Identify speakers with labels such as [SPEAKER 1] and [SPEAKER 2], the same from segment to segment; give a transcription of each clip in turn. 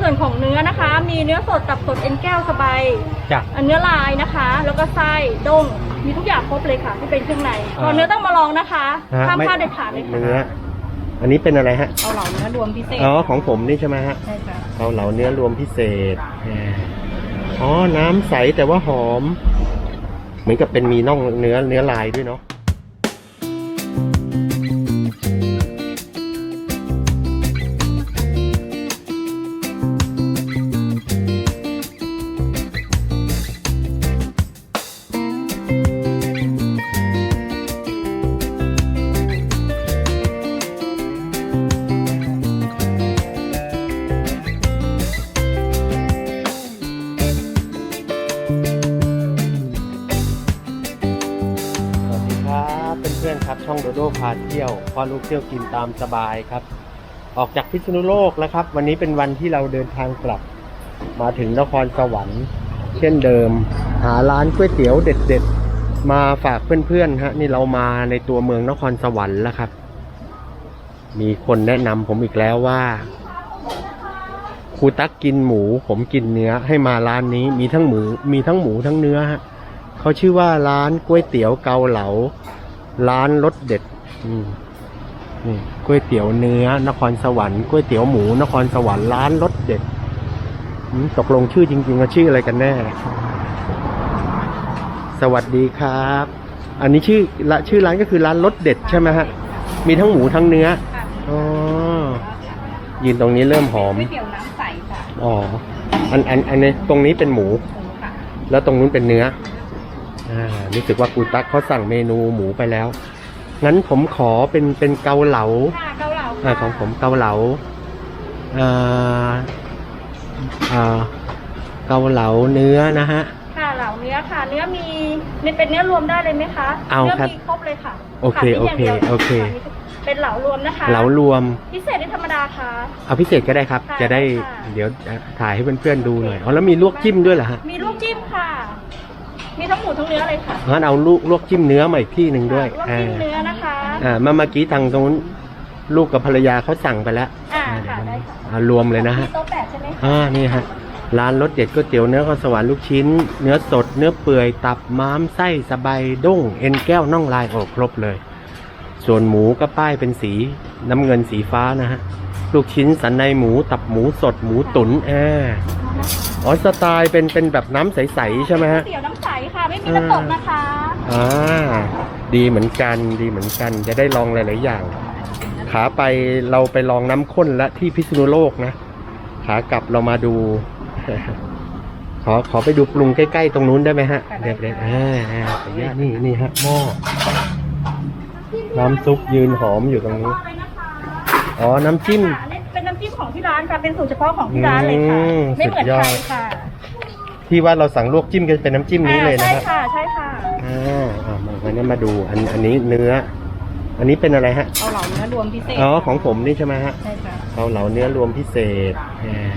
[SPEAKER 1] ส่วนของเนื้อนะคะ มีเนื้อสดตับสดเอ็นแก้วสบาย
[SPEAKER 2] จ้ะ
[SPEAKER 1] อันเนื้อลายนะคะ แล้วก็ไส้ด้งมีทุกอย่างครบเลยค่ะ ที่เป็นเครื่องใน
[SPEAKER 2] อ่า
[SPEAKER 1] ก่อนเนื้อต้องมาลองนะคะ
[SPEAKER 2] ฮะ
[SPEAKER 1] ห้าม
[SPEAKER 2] ไม่
[SPEAKER 1] พลาดเด็ดขาดเลยค่ะ
[SPEAKER 2] เนื้อ อันนี้เป็นอะไรฮะ
[SPEAKER 1] เอาเหล่าเนื้อรวมพิเศษ
[SPEAKER 2] อ๋อ ของผมนี่ใช่ไหมฮะ
[SPEAKER 1] ใช่ค่ะ
[SPEAKER 2] เกาเหลาเนื้อรวมพิเศษอ่าอ๋อ น้ำใสแต่ว่าหอม เหมือนกับเป็นมีน่องเนื้อเนื้อลายด้วยเนาะ พาเที่ยวพอลูกเที่ยวกินตามสบายครับ ออกจากพิษณุโลกแล้วครับ วันนี้เป็นวันที่เราเดินทางกลับ มาถึงนครสวรรค์ เช่นเดิม หาร้านก๋วยเตี๋ยวเด็ด ๆ มาฝากเพื่อนๆฮะนี่เรามาในตัวเมืองนครสวรรค์แล้วครับ มีคนแนะนำผมอีกแล้วว่าครูตักกินหมูผมกินเนื้อให้มาร้านนี้มีทั้งหมูมีทั้งหมูทั้งเนื้อฮะเขาชื่อว่าร้านก๋วยเตี๋ยวเกาเหลา ร้านรสเด็ด อืมนี่ก๋วยเตี๋ยวเนื้อนครสวรรค์ก๋วยเตี๋ยวหมูนครสวรรค์ร้านรสเด็ดอืมตกลงชื่อจริงๆว่าชื่ออะไรกันแน่ สวัสดีครับ อันนี้ชื่อละชื่อร้านก็คือร้านรสเด็ดใช่ไหมฮะ มีทั้งหมูทั้งเนื้อ
[SPEAKER 1] ค่ะ
[SPEAKER 2] อ๋อยืนตรงนี้เริ่มหอม
[SPEAKER 1] ก๋วยเตี๋ยวน้ำใสค่ะ
[SPEAKER 2] อ๋ออันอันอันนี้ตรงนี้เป็นหมู
[SPEAKER 1] หมูค่ะ
[SPEAKER 2] แล้วตรงนู้นเป็นเนื้ออ่ารู้สึกว่ากูตักเขาสั่งเมนูหมูไปแล้ว งั้นผมขอเป็นเป็นเกาเหลา
[SPEAKER 1] ค่ะเกาเหลา
[SPEAKER 2] อ่าของผมเกาเหลาอ่าอ่าเกาเหลาเนื้อนะฮะ
[SPEAKER 1] ค่ะเหลาเนื้อค่ะ เนื้อมีมีเป็นเนื้อรวมได้เลยไหมคะ
[SPEAKER 2] เอา
[SPEAKER 1] นื้
[SPEAKER 2] ครับ
[SPEAKER 1] มีครบเลยค่ะ
[SPEAKER 2] โอเค
[SPEAKER 1] ขาดนิดย่างดียว
[SPEAKER 2] โอเคโอเค
[SPEAKER 1] เป็นเหลารวมนะคะ
[SPEAKER 2] เหลารวม
[SPEAKER 1] พิเศษหรือธรรมดาคะ
[SPEAKER 2] เอาพิเศษก็ได้ครับ
[SPEAKER 1] ค่ะ
[SPEAKER 2] จะได้
[SPEAKER 1] ค่ะ
[SPEAKER 2] เดี๋ยวถ่ายให้เพื่อนๆดูหน่อยอ๋อแล้วมีลวกจิ้มด้วยเหรอฮะ
[SPEAKER 1] มีลูกจิ้มค่ะ มีทั้งหมูทั้งเนื้อเลยค่ะ
[SPEAKER 2] งั้นเอาลูกลวกจิ้มเนื้อมาอีกที่หนึ่งด้วย
[SPEAKER 1] ค่ะลวกจิ้ม
[SPEAKER 2] อ่า
[SPEAKER 1] เนื้อนะคะ
[SPEAKER 2] อ่าเมื่อเมื่อกี้ทางตรงนู้นลูกกับภรรยาเขาสั่งไปแล้ว
[SPEAKER 1] อ่า
[SPEAKER 2] อ่าเดี๋ยว
[SPEAKER 1] ค่ะ
[SPEAKER 2] มัน
[SPEAKER 1] ได้ค่ะ
[SPEAKER 2] อ่ารวมเลยนะฮะ
[SPEAKER 1] มีโต๊ะแปดใช่ไหมคะ
[SPEAKER 2] อ่านี่ฮะร้านรสเด็ดก๋วยเตี๋ยวเนื้อข้าวสวรรค์ลูกชิ้น เนื้อสดเนื้อเปื่อยตับม้ามไส้สะใบายด้ง เอ็นแก้วน่องลายโอ้ครบเลย ส่วนหมูก็ป้ายเป็นสีน้ำเงินสีฟ้านะฮะ ลูกชิ้นสันในหมูตับหมูสดหมูตุ๋นแอร์ อ๋อสไตล์เป็นเป็นแบบน้ำใสๆใช่ไหมฮะ
[SPEAKER 1] ก๋วยเตี๋ยวน้ำใสค่ะ ไม่มีน้ำตกนะคะ
[SPEAKER 2] อ่า ดีเหมือนกันดีเหมือนกันจะได้ลองหลาย ๆ อย่าง ขาไปเราไปลองน้ำข้นและที่พิษณุโลกนะ ขากลับเรามาดู ขอขอไปดูปรุงใกล้ ๆ ตรงนู้นได้ไหมฮะ
[SPEAKER 1] ได้
[SPEAKER 2] เด็ก
[SPEAKER 1] ค่ะ
[SPEAKER 2] ๆอ่าอ่าขออนุญาตนี่นี่ฮะหม้อน้ำซุปยืนหอมอยู่ตรงนี้
[SPEAKER 1] เลยนะคะ
[SPEAKER 2] อ๋อ น้ำจิ้ม
[SPEAKER 1] ร้านค่ะเป็นสูตรเฉพาะของที่ร้านเลยค่ะ
[SPEAKER 2] อืม
[SPEAKER 1] ไม่เหมือน
[SPEAKER 2] สุดยอ
[SPEAKER 1] ใค
[SPEAKER 2] ด
[SPEAKER 1] รค่ะ
[SPEAKER 2] ที่ว่าเราสั่งลวกจิ้มก็เป็นน้ำจิ้มนี้เลยนะ
[SPEAKER 1] อ่า
[SPEAKER 2] ฮะ
[SPEAKER 1] ใช่ค่ะใช่ค่ะ
[SPEAKER 2] อ่าอ่ามาวันนี้มาดูอันอันนี้เนื้อ อันนี้เป็นอะไรฮะ
[SPEAKER 1] เอาเหล่าเนื้อรวมพิเศษ
[SPEAKER 2] อ๋อของผมนี่ใช่ไหมฮะ
[SPEAKER 1] ใช่ค่ะ
[SPEAKER 2] เกาเหลาเนื้อรวมพิเศษอ่า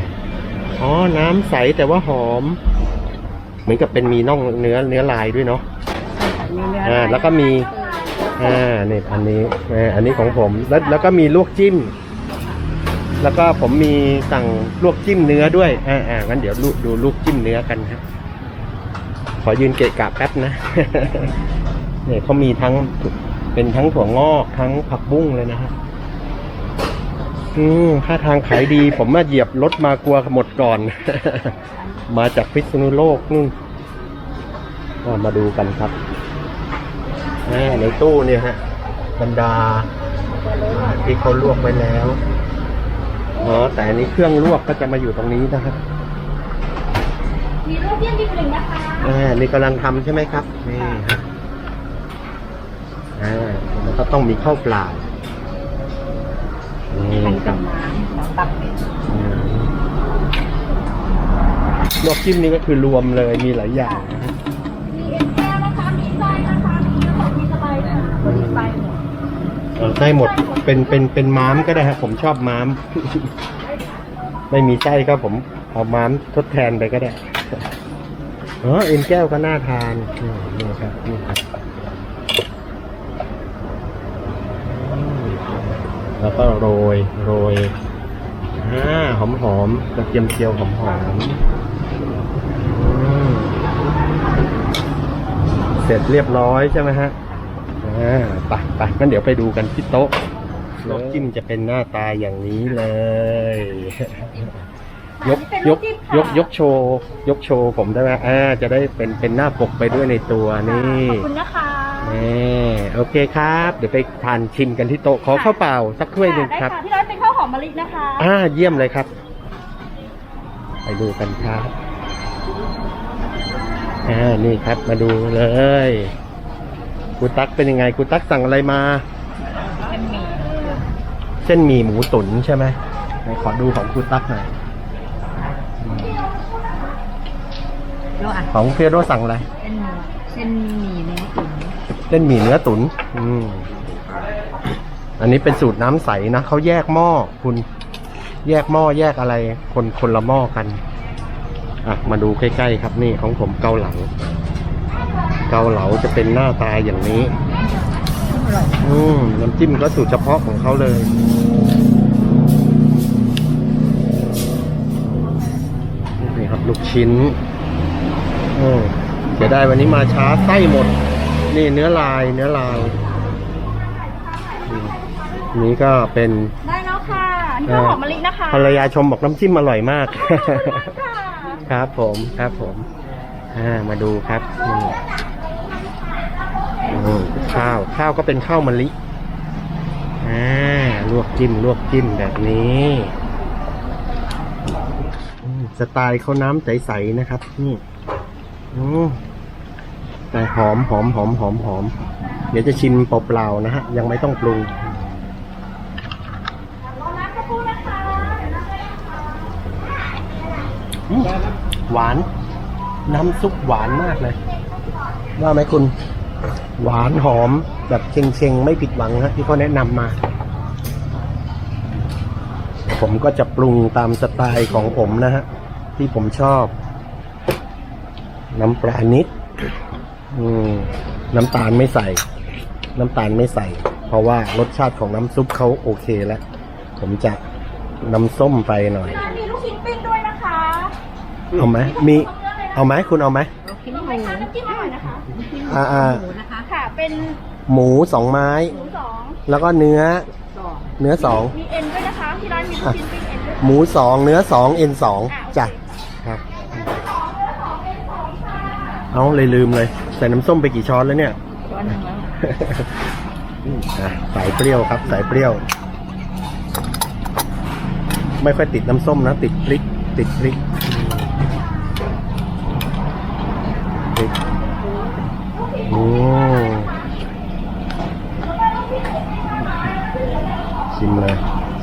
[SPEAKER 2] อ๋อน้ำใสแต่ว่าหอม เหมือนกับเป็นมีน่องเนื้อเนื้อลายด้วยเนาะ
[SPEAKER 1] มีเนื้อ
[SPEAKER 2] อ่า
[SPEAKER 1] ลาย
[SPEAKER 2] แล้วก็มี อ่านี่อันนี้อ่าอันนี้ของผมแล้วแล้วก็มีลวกจิ้ม แล้วก็ผมมีสั่งลวกจิ้มเนื้อด้วย อ่าอ่างั้นเดี๋ยวดูลวกจิ้มเนื้อกันฮะขอยืนเกะกะแป๊บนะ เนี่ยเขามีทั้งเป็นทั้งถั่วงอกทั้งผักบุ้งเลยนะฮะอืมถ้าทางขายดี ผมมาเหยียบรถมากลัวหมดก่อน มาจากพิษณุโลกนู่นมาดูกันครับอ่าในตู้เนี่ยฮะบรรดาอ่าที่เขาลวกไว้แล้ว อ๋อแต่อันนี้เครื่องลวกก็จะมาอยู่ตรงนี้นะครับ
[SPEAKER 1] มีลูกเยี่ยมดีกว่าหนึ่งนะคะ
[SPEAKER 2] อ่านี่กำลังทำใช่ไหมครับนี่ฮะอ่าแล้วก็ต้องมีข้าวเปล่านี่
[SPEAKER 1] มัน
[SPEAKER 2] ค
[SPEAKER 1] กั
[SPEAKER 2] รั
[SPEAKER 1] บบน้ำแล้วตักเป็น
[SPEAKER 2] อืมลวกจิ้มนี่ก็คือรวมเลยมีหลายอย่างนะฮะ
[SPEAKER 1] มีเอ็นแก้วนะคะ มีไส้นะคะ มีเนื้อสดมีสบายค่ะมีไส้หมด
[SPEAKER 2] เออ ไส้หมดเป็นเป็นเป็นม้ามก็ได้ฮะผมชอบม้าม ไม่มีไส้ก็ผมเอาม้ามทดแทนไปก็ได้อ๋อเอ็นแก้วก็น่าทานนี่ครับนี่ครับแล้วก็โรยโรยอ่าหอมหอมกระเทียมเจียวหอมหอมเสร็จเรียบร้อยใช่ไหมฮะ อ่าไปไปงั้นเดี๋ยวไปดูกันที่โต๊ะลวกจิ้มจะเป็นหน้าตาอย่างนี้เลย ยกยกยกยกโชว์ยกโชว์ผมได้ไหมอ่าจะได้เป็นเป็นหน้าปกไปด้วยในตัวนี่
[SPEAKER 1] ขอบคุณนะคะ
[SPEAKER 2] นี่โอเคครับ เดี๋ยวไปทานชิมกันที่โต๊ะขอข้าวเปล่าสักถ้วยหนึ่ง
[SPEAKER 1] ได้
[SPEAKER 2] ครับ
[SPEAKER 1] ค่ะที่ร้านเป็นข้าวหอมมะลินะคะ
[SPEAKER 2] อ่าเยี่ยมเลยครับ ไปดูกันครับอ่านี่ครับมาดูเลย ครูตั๊กเป็นยังไงครูตั๊กสั่งอะไรมา
[SPEAKER 1] เป็นหมี่
[SPEAKER 2] เส้นหมี่หมูตุ๋นใช่ไหมไหนขอดูของครูตั๊กหน่อยอืม
[SPEAKER 3] แล้วอะ
[SPEAKER 2] ของเฟียโรสั่งอะไร
[SPEAKER 3] เป็นเส้นหมี่เนื้อตุ๋น
[SPEAKER 2] เส้นหมี่เนื้อตุ๋นอืมอันนี้เป็นสูตรน้ำใสนะเขาแยกหม้อคุณแยกหม้อแยกอะไร คนคนละหม้อกัน อะ มาดูใกล้ๆครับนี่ของผมเกาเหลา เกาเหลาจะเป็นหน้าตาอย่างนี้
[SPEAKER 3] อร่อย
[SPEAKER 2] อืมน้ำจิ้มก็สูตรเฉพาะของเขาเลย นี่ครับลูกชิ้นอืมเสียดายวันนี้มาช้าไส้หมด นี่เนื้อลายเนื้อลายอืมนี่ก็เป็น
[SPEAKER 1] ได้แล้วค่ะอันนี้ข้าวหอมมะลินะคะ
[SPEAKER 2] ภรรยาชมบอกน้ำจิ้มอร่อยมาก
[SPEAKER 1] ขอบคุณค่ะ
[SPEAKER 2] ครับผมครับผม อ่า มาดูครับนี่ ข้าวข้าวก็เป็นข้าวมะลิอ่าลวกจิ้มลวกจิ้มแบบนี้สไตล์เขาน้ำใสๆนะครับ นี่แต่หอมหอมหอมหอมหอม เดี๋ยวจะชิมเปล่าๆนะฮะ ยังไม่ต้องปรุงหวาน น้ำซุปหวานมากเลย ว่าไหมคุณ หวานหอมแบบเชงๆ ไม่ผิดหวังฮะที่เขาแนะนำมา ผมก็จะปรุงตามสไตล์ของผมนะฮะ ที่ผมชอบ น้ำปลานิดอืมน้ำตาลไม่ใส่ น้ำตาลไม่ใส่ เพราะว่ารสชาติของน้ำซุปเขาโอเคแล้ว ผมจะน้ำส้มไปหน่อย
[SPEAKER 1] ร้านมีลูกชิ้นปิ้งด้วยนะคะ
[SPEAKER 2] เอาไหมมี เอาไหมคุณเอาไหม
[SPEAKER 3] เราคิด
[SPEAKER 1] เอา
[SPEAKER 3] ห
[SPEAKER 1] ไหม
[SPEAKER 3] มู
[SPEAKER 1] คะน้ำจิ้มอร่อยนะคะ
[SPEAKER 2] อ่าอ่า
[SPEAKER 3] หมูนะคะ
[SPEAKER 1] ค่ะ เป็น
[SPEAKER 2] หมูสองไม้
[SPEAKER 1] หมูสอง
[SPEAKER 2] แล้วก็เนื้อ
[SPEAKER 3] สอง
[SPEAKER 2] เนื้อสอง
[SPEAKER 1] มีเอ็นด้วยนะคะ ที่ร้านมีลูกชิ้นปิ้งเอ็นด้วย
[SPEAKER 2] หมูสองเนื้อสองเอ็นสอง
[SPEAKER 1] อะโอเค
[SPEAKER 2] จ้ะครับเอาเลยลืมเลย ใส่น้ำส้มไปกี่ช้อนแล้วเนี่ย
[SPEAKER 3] ช้อนหนึ่งแล้ว
[SPEAKER 2] อะสายเปรี้ยวครับ สายเปรี้ยว ไม่ค่อยติดน้ำส้มนะ ติดพริก ติดพริกพริกโอ้ชิมเลย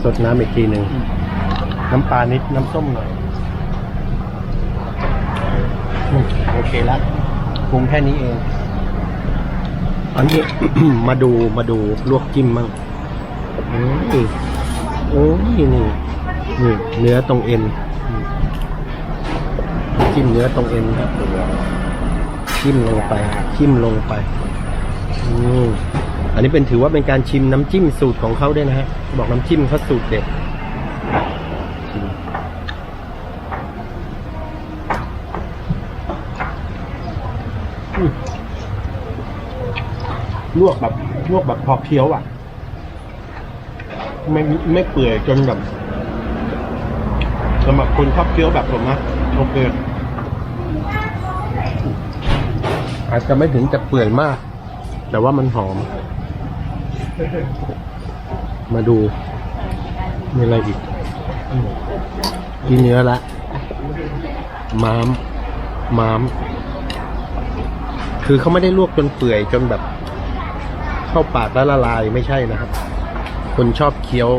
[SPEAKER 2] สดน้ำอีกทีหนึ่ง น้ำปลานิด น้ำส้มหน่อย โอเคแล้วปรุงแค่นี้เอง อันนี้ มาดูมาดูลวกจิ้มมั่งโอ้ยโอ้ยนี่นี่เนื้อตรงเอ็น จิ้มเนื้อตรงเอ็นครับ จิ้มลงไปจิ้มลงไปอืมอันนี้เป็นถือว่าเป็นการชิมน้ำจิ้มสูตรของเขาด้วยนะฮะ บอกน้ำจิ้มเขาสูตรเด็ดอืมลวกแบบลวกแบบพอเคี้ยวอะ ไม่ไม่เปื่อยจนแบบสำหรับคนชอบเคี้ยวแบบผมนะโอเค อาจจะไม่ถึงจะเปื่อยมาก แต่ว่ามันหอม มาดู มีอะไรอีกกินเนื้อละม้าม ม้าม คือเขาไม่ได้ลวกจนเปื่อยจนแบบ เข้าปากแล้วละลายไม่ใช่นะครับ คนชอบเคี้ยว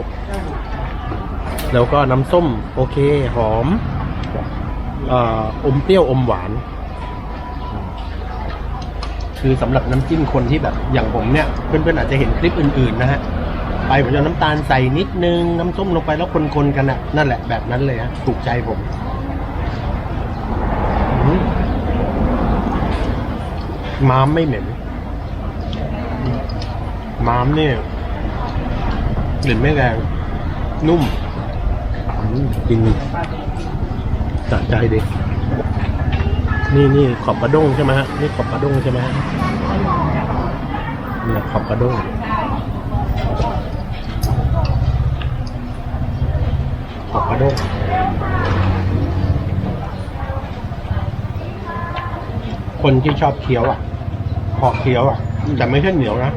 [SPEAKER 2] แล้วก็น้ำส้ม โอเค หอมออมเปรี้ยวอมหวาน คือสำหรับน้ำจิ้มคนที่แบบอย่างผมเนี่ยเพื่อนๆอาจจะเห็นคลิปอื่นๆนะฮะไปผมจะน้ำตาลใส่นิดนึงน้ำส้มลงไปแล้วคนๆกันนะนั่นแหละแบบนั้นเลยฮะถูกใจผมม้ามไม่เหม็นม้ามเนี่ยกลิ่นไม่แรงนุ่มกินสะใจดิ นี่นี่ขอบกระด้งใช่ไหมฮะนี่ขอบกระด้งใช่ไหมฮะนี่ขอบกระด้งขอบกระด้งคนที่ชอบเคี้ยวอะพอเคี้ยวอะแต่ไม่ใช่เหนียวนะ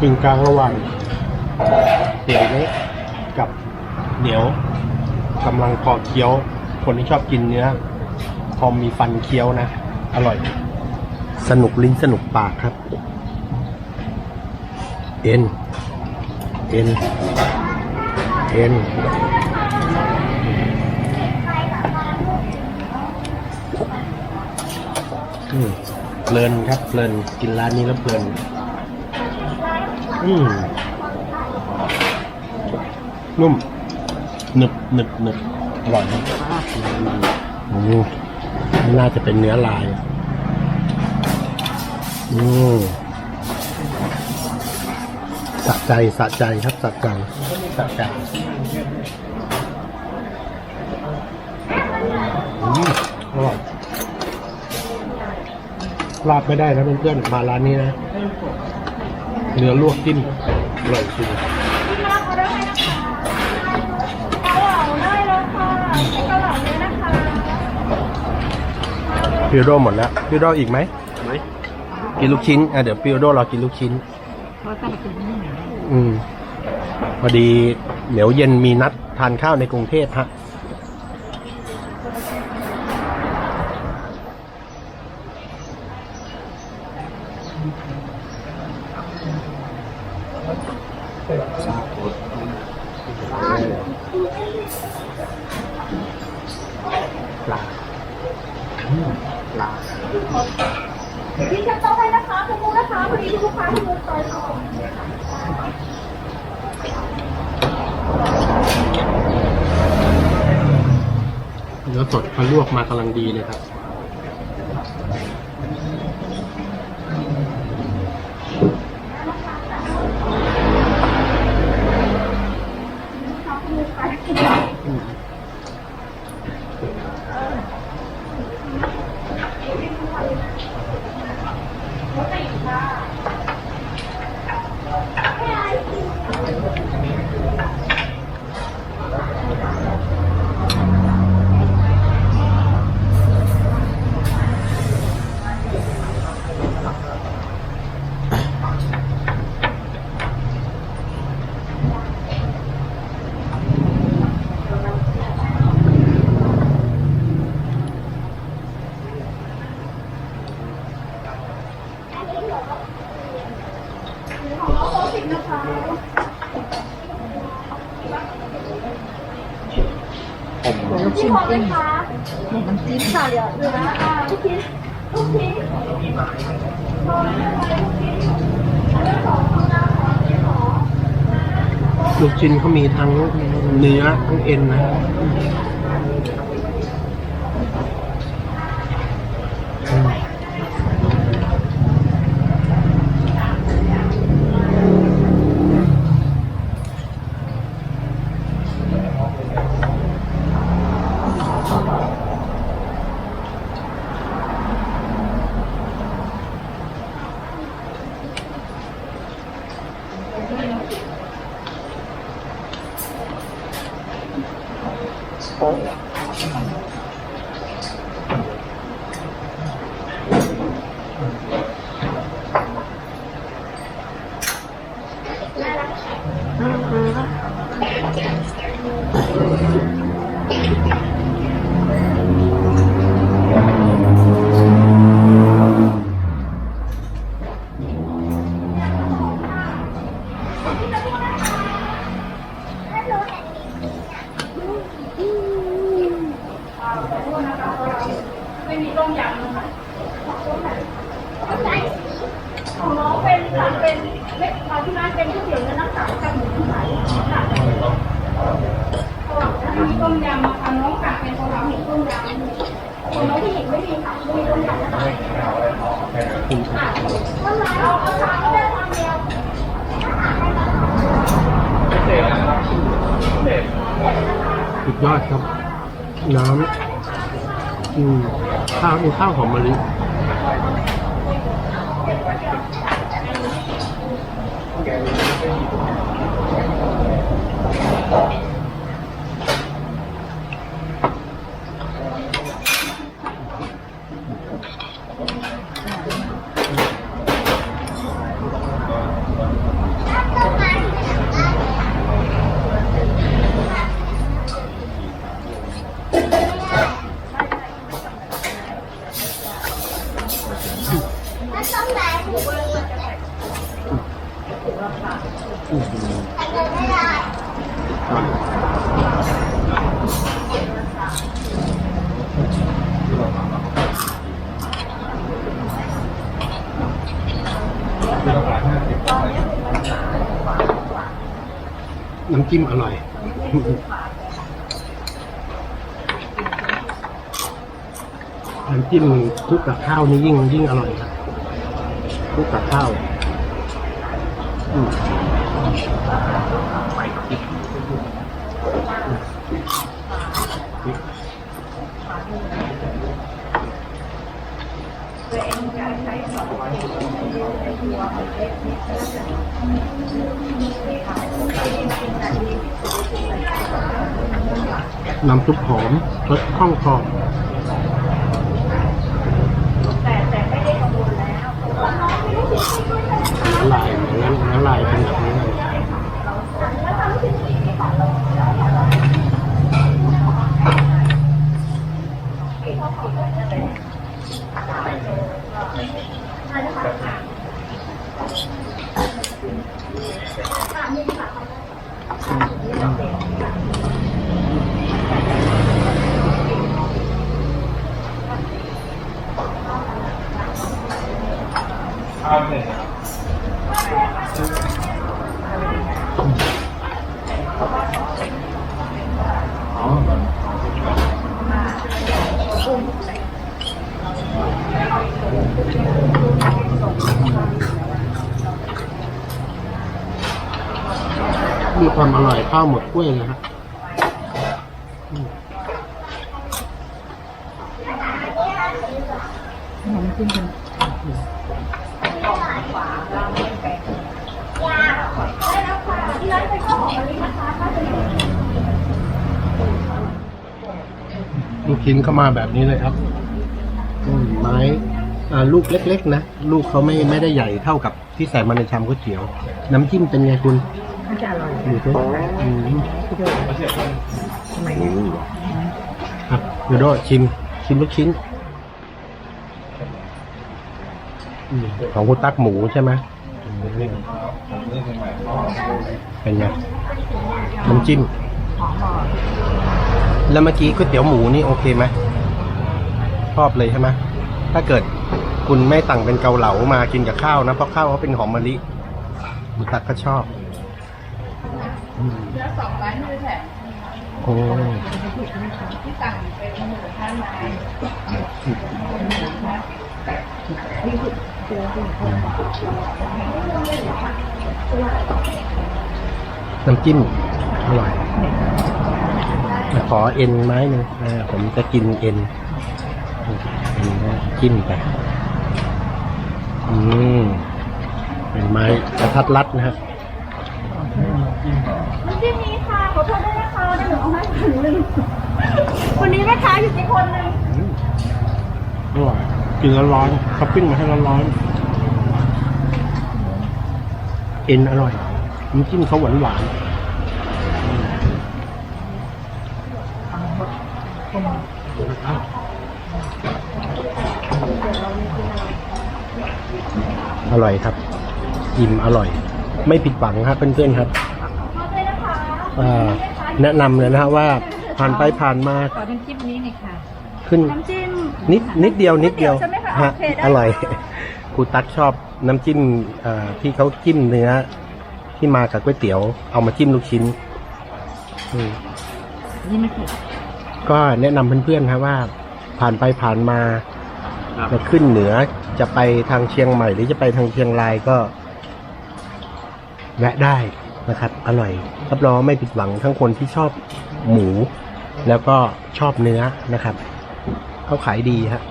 [SPEAKER 2] กึ่งกลางระหว่างเสียวเละกับเหนียวกำลังพอเคี้ยว คนที่ชอบกินเนื้อพอมีฟันเคี้ยวนะ อร่อย สนุกลิ้นสนุกปากครับ เอ็น เอ็น เอ็นอืมเพลินครับเพลินกินร้านนี้แล้วเพลิน อืมนุ่มหนึบหนึบหนึบอร่อยครับ อ้โหน่าจะเป็นเนื้อลาย อืมสะใจสะใจครับสะใจสะใจอืมอร่อยพลาดไม่ได้นะเพื่อนๆมาร้านนี้นะเนื้อลวกจิ้มอร่อยจริง พิวโดหมดแล้วพิวโดอีกไหมไหมกินลูกชิ้นอะเดี๋ยวพิวโดเรากินลูกชิ้น
[SPEAKER 3] เพราะต้องกินนี่หน่อย
[SPEAKER 2] อืมพอดีเดี๋ยวเย็นมีนัดทานข้าวในกรุงเทพฮะ ปลาอืมปลา
[SPEAKER 1] พี่จะต้องให้นะคะคุณมูนะคะพอดีลูกค้าคุณมูซอยสอง
[SPEAKER 2] เนื้ อสดเขาลวกมากำลังดีเลยครับ
[SPEAKER 1] ของน้องโต๊ะสิบนะคะ
[SPEAKER 3] ลูก
[SPEAKER 1] พี่
[SPEAKER 3] ชิ้น
[SPEAKER 1] พร้อมไหม
[SPEAKER 3] ปิ้ง
[SPEAKER 1] คะ
[SPEAKER 3] น้ำจิ้ม
[SPEAKER 1] ค่ะเดี๋ยวเดี๋ยวนะอ่าลูกชิ้นลูกชิ้นพร้อมไหมคะลูกชิ้นอันนี้สองข้างหน้าขอที่ขอ
[SPEAKER 2] ลูกชิ้นเขามีทั้งเนื้อทั้งเอ็นนะอืม
[SPEAKER 1] ของน้องเป็นสั่งเป็นเล็กมาที่ร้านเป็นก๋วยเตี๋ยวเนื้อน้ำใสกับหมูน้ำใสค่ะมีต้มยำมาค่ะน้องกะเป็นของเราหมูต้มยำของน้องผู้หญิงไม่มีค่ะไม่มีต้มยำนะคะค่ะต้มยำเอาเอาชามก็ได้ชามเดียว
[SPEAKER 2] สุดยอดครับ น้ำอืมข้าวมีข้าวหอมมะลิ น้ำจิ้มอร่อย น้ำจิ้มคลุกกับข้าวนี่ยิ่งยิ่งอร่อยครับคลุกกับข้าว อืม น้ำซุปหอมรสคล่องคอน้ำลายน้ำน้ำลายเป็นแบบนี้เลยมี มีความอร่อยข้าวหมดถ้วยเลยครับ
[SPEAKER 3] น้ำจิ้มเป็น
[SPEAKER 2] ชิ้นเข้ามาแบบนี้เลยครับอืมไม้อ่าลูกเล็ก ๆ นะ ลูกเขาไม่ไม่ได้ใหญ่เท่ากับที่ใส่มาในชามก๋วยเตี๋ยว น้ำจิ้มเป็นไงคุณ
[SPEAKER 3] มันจะอร่อย
[SPEAKER 2] ดูสิอืม
[SPEAKER 3] ที่เดียวทำไมเนี่ย
[SPEAKER 2] ครับดูโดชิม ชิมลูกชิ้นอืมของคุณตักหมูใช่ไหมอืมเป็นไงน้ำจิ้ม
[SPEAKER 3] หอมอร่อย
[SPEAKER 2] แล้วเมื่อกี้ก๋วยเตี๋ยวหมูนี่โอเคไหมชอบเลยใช่ไหมถ้าเกิดคุณไม่สั่งเป็นเกาเหลามากินกับข้าวนะเพราะข้าวเขาเป็นหอมมะลิคุตักก็ชอบ
[SPEAKER 1] เนื้อสองร้านมือแถม
[SPEAKER 2] โอ้
[SPEAKER 1] ที่สั่งเป็นหมูท่านาย
[SPEAKER 2] น้ำจิ้มอร่อย ขอเอ็นไม้หนึ่งอ่าผมจะกินเอ็นเอ็นนะจิ้มไป อืม เป็นไม้กระทัดรัดนะครับ
[SPEAKER 1] น้ำจิ้มนี้ค่ะขอโทษด้วยนะคะเดี๋ยวหนูเอาให้ถุงหนึ่งวันนี้แม่ค้าอยู่ที่คนหนึ่ง
[SPEAKER 2] อร่อยกินร้อนๆท็อปปิ้งมาให้ร้อนๆเอ็นอร่อยน้ำจิ้มเขาหวานหวาน ร่อยครับ อิ่มอร่อย ไม่ผิดหวังครับเพื่อนๆครับ
[SPEAKER 1] ขอเลยนะคะ
[SPEAKER 2] อ่าแนะนำเลยนะฮะว่าผ่านไปผ่านมา
[SPEAKER 3] ขอน้ำจิ้มนี้หน่อยค่ะ
[SPEAKER 2] ขึ้น
[SPEAKER 1] น้ำจิ้ม
[SPEAKER 2] นิดนิดเดียวนิดเดียว
[SPEAKER 1] ใช่ไหมคะ
[SPEAKER 2] ฮะ
[SPEAKER 1] โอเคได้
[SPEAKER 2] อร่อยครูตั๊กชอบน้ำจิ้มเอ่อที่เขาจิ้มเนื้อ ที่มากับก๋วยเตี๋ยว เอามาจิ้มลูกชิ้นอืม
[SPEAKER 3] นี่ไม่ถูก
[SPEAKER 2] ก็แนะนำเพื่อนๆครับว่า ผ่านไปผ่านมาจะขึ้นเหนือ จะไปทางเชียงใหม่ หรือจะไปทางเชียงรายก็ แวะได้นะครับ อร่อยรับรองไม่ผิดหวังทั้งคนที่ชอบหมู แล้วก็ชอบเนื้อนะครับเขาขายดีฮะ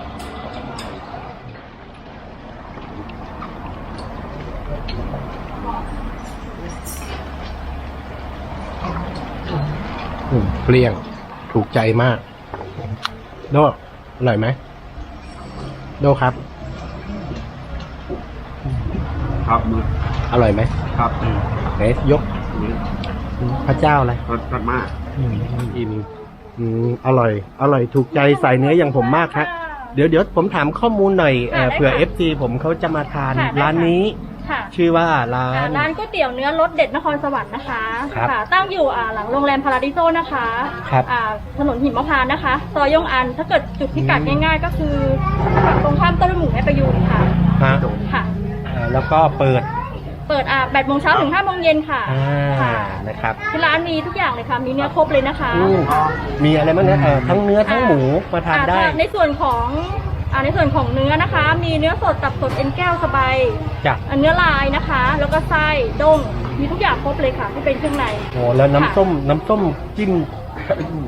[SPEAKER 2] อืมเปรี้ยงถูกใจมาก โดอร่อยไหม โดครับ
[SPEAKER 4] ครับมือ
[SPEAKER 2] อร่อยไหม
[SPEAKER 4] ครับ
[SPEAKER 2] ไหนยกพระเจ้าอะไร
[SPEAKER 4] รสรสมาก
[SPEAKER 2] อืมอิ่มอืมอร่อย อร่อยถูกใจใส่เนื้ออย่างผมมากครับเดี๋ยวเดี๋ยวผมถามข้อมูลหน่อยเอ่อ
[SPEAKER 1] ค่ะได้
[SPEAKER 2] เผื่อ
[SPEAKER 1] ค่ะ
[SPEAKER 2] เอฟซีผมเขาจะมาทาน
[SPEAKER 1] ค่ะได้
[SPEAKER 2] ร้าน
[SPEAKER 1] ค่ะ
[SPEAKER 2] นี้
[SPEAKER 1] ค่ะ
[SPEAKER 2] ชื่อว่าร้า
[SPEAKER 1] อ่าน ร้านก๋วยเตี๋ยวเนื้อรสเด็ดนครสวรรค์นะคะ
[SPEAKER 2] ครับ
[SPEAKER 1] ค่ะตั้งอยู่อ่าหลังโรงแรมพาราดิโซนะคะ
[SPEAKER 2] ครับ
[SPEAKER 1] อ่าถนนหิมพานต์นะคะซอยยงอัน ถ้าเกิดจุดพิกัด
[SPEAKER 2] อืม
[SPEAKER 1] ง่ายๆ ก็คือตรงข้ามต้นหมูแม่ประยูนค่ะ
[SPEAKER 2] ฮะ
[SPEAKER 1] ค่ะ
[SPEAKER 2] เอ่อ แล้วก็เปิด
[SPEAKER 1] เปิดอ่า8โมงเช้าถึง5โมงเย็นค่ะ
[SPEAKER 2] อ่า
[SPEAKER 1] ค่ะ
[SPEAKER 2] นะครับ
[SPEAKER 1] ที่ร้านมีทุกอย่างเลยค่ะ มีเนื้อครบเลยนะคะ
[SPEAKER 2] อืมมีอะไรบ้างนะเอ่อทั้งเนื้อทั้งหมูมาทาน
[SPEAKER 1] อ่
[SPEAKER 2] ได้
[SPEAKER 1] ในส่วนของอ่าในส่วนของเนื้อนะคะ มีเนื้อสดตับสดเอ็นแก้วสบาย
[SPEAKER 2] จ้ะ
[SPEAKER 1] อ่าเนื้อลายนะคะ แล้วก็ไส้ด้งมีทุกอย่างครบเลยค่ะที่เป็นเครื่องใน
[SPEAKER 2] โอ้แล้วน้ำส้มน้ำส้มจิ้ม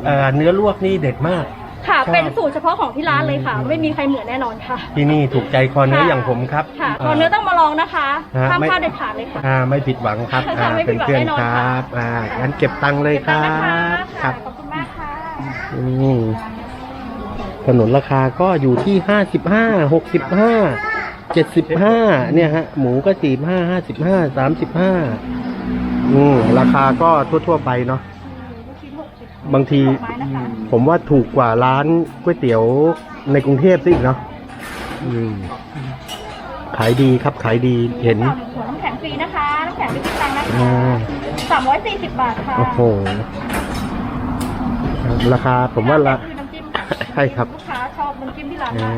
[SPEAKER 2] เอ่อเนื้อลวกนี่เด็ดมาก
[SPEAKER 1] ค่ะ
[SPEAKER 2] ชอบ
[SPEAKER 1] เป็นสูตรเฉพาะของที่ร้านเลยค่ะ ไม่มีใครเหมือนแน่นอนค่ะ
[SPEAKER 2] ที่นี่ถูกใจคอเนื้อ
[SPEAKER 1] ค่ะ
[SPEAKER 2] อย่างผมครับ
[SPEAKER 1] ค่ะตอนเนื้อต้องมาลองนะคะ
[SPEAKER 2] ฮะ
[SPEAKER 1] ห้าม
[SPEAKER 2] ไม่
[SPEAKER 1] พลาดเด็ดขาดเลยค่ะ
[SPEAKER 2] อ่าไม่ผิดหวังครับ
[SPEAKER 1] ค่ะ
[SPEAKER 2] อ่า
[SPEAKER 1] ไม่ผิ
[SPEAKER 2] เป็น
[SPEAKER 1] ดหวัง
[SPEAKER 2] เพื่อน
[SPEAKER 1] แน่นอน
[SPEAKER 2] ค
[SPEAKER 1] ค่ะ
[SPEAKER 2] รับอ่างั้นเก็บตังค์เลยค
[SPEAKER 1] เก็
[SPEAKER 2] รั
[SPEAKER 1] ตังค์นะคะ
[SPEAKER 2] บค
[SPEAKER 1] ค่ะ
[SPEAKER 2] รับ
[SPEAKER 1] ขอบคุณมากค่ะ
[SPEAKER 2] อืมถนนราคาก็อยู่ที่ห้าสิบห้าหกสิบห้าเจ็ดสิบห้าเนี่ยฮะ หมูก็สี่ห้าห้าสิบห้าสามสิบห้าอืมราคาก็ทั่ว ๆ ไปเนาะ บางที
[SPEAKER 1] ไม้นะคะ
[SPEAKER 2] ผมว่าถูกกว่าร้านก๋วยเตี๋ยวในกรุงเทพซะอีกเนาะอืมขายดีครับขายดีเห็น
[SPEAKER 1] ต่อหนึ่งหัวน้ำแข็งฟรีนะคะน้ำแข็งไม่คิดตังค์นะ
[SPEAKER 2] อ่
[SPEAKER 1] คะาสามร้อยสี่สิบบาทค่ะ
[SPEAKER 2] โอ้โห ราคาผมว่าละ
[SPEAKER 1] คือน้ำจิ้ม
[SPEAKER 2] ใช่ครับ
[SPEAKER 1] ลูกค้าชอบน้ำจิ้มที่ร้าน
[SPEAKER 2] เอ
[SPEAKER 1] มาก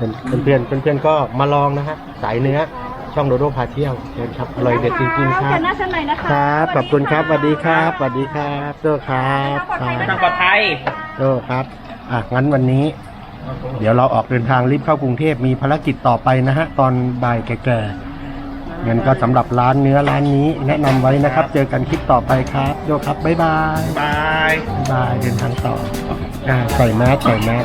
[SPEAKER 2] อเพื่อนเพื่อนเพื่อนๆก็มาลองนะฮะสายเนื้อช่ องโดโดพาเที่ยวเชิญครับอร่อยเด็ดจริงๆครั
[SPEAKER 1] เชิ
[SPEAKER 2] บ
[SPEAKER 1] ญหน้าชั้นไหนนะคะ
[SPEAKER 2] ครับขอบคุณครับสวัสดีครับสวัสดีครับโดครับค
[SPEAKER 1] ทา
[SPEAKER 2] รั
[SPEAKER 1] ง
[SPEAKER 2] บ
[SPEAKER 1] ปลอดภัย
[SPEAKER 2] โดครับอะงั้นวันนี้ เดี๋ยวเราออกเดินทางรีบเข้ากรุงเทพมีภารกิจต่อไปนะฮะตอนบ่ายแก่ๆงั้นก็สำหรับร้านเนื้อร้านนี้แนะนำไว้นะครับ เจอกันคลิปต่อไปครับโดครับบ๊ายบาย
[SPEAKER 4] บาย
[SPEAKER 2] บ๊ายบายเดินทางต่ออ่าใส่แมสใส่แมส